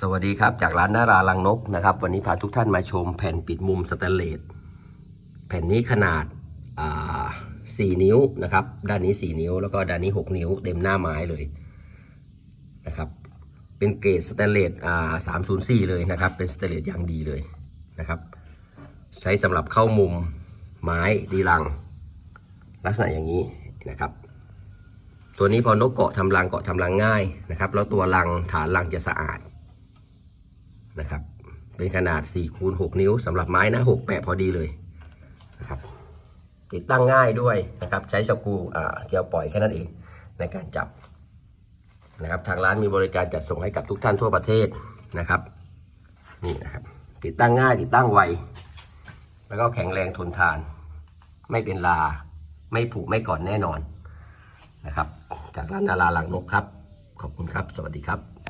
สวัสดีครับ จากร้านนาราลังนกนะครับ วันนี้พาทุกท่านมาชมแผ่นปิดมุมสแตนเลสแผ่นนี้ขนาดอ่า4นิ้วนะครับ ด้านนี้ 4 นิ้ว แล้วก็ด้านนี้ 6 นิ้ว เต็มหน้าไม้เลยนะครับ เป็นเกรดสแตนเลสอ่า304เลยนะครับ เป็นสแตนเลสอย่างดีเลยนะครับ ใช้สำหรับเข้ามุมไม้ดีลัง ลักษณะอย่างนี้นะครับตัวนี้พอนกเกาะทำรังเกาะทำรังง่ายนะครับ แล้วตัวรังฐานรังจะสะอาด นะครับ เป็นขนาด4คูณ6นิ้วสำหรับไม้นะ6แปะพอดีเลยนะครับ ติดตั้งง่ายด้วยนะครับ ใช้สกรูอ่าเกลียวปล่อยแค่นั้นเองในการจับนะครับ ทางร้านมีบริการจัดส่งให้กับทุกท่านทั่วประเทศนะครับ นี่นะครับ ติดตั้งง่ายติดตั้งไว แล้วก็แข็งแรงทนทาน ไม่เป็นลา ไม่ผุไม่ก่อนแน่นอนนะครับ จากร้านนาราลังนกครับ ขอบคุณครับ สวัสดีครับ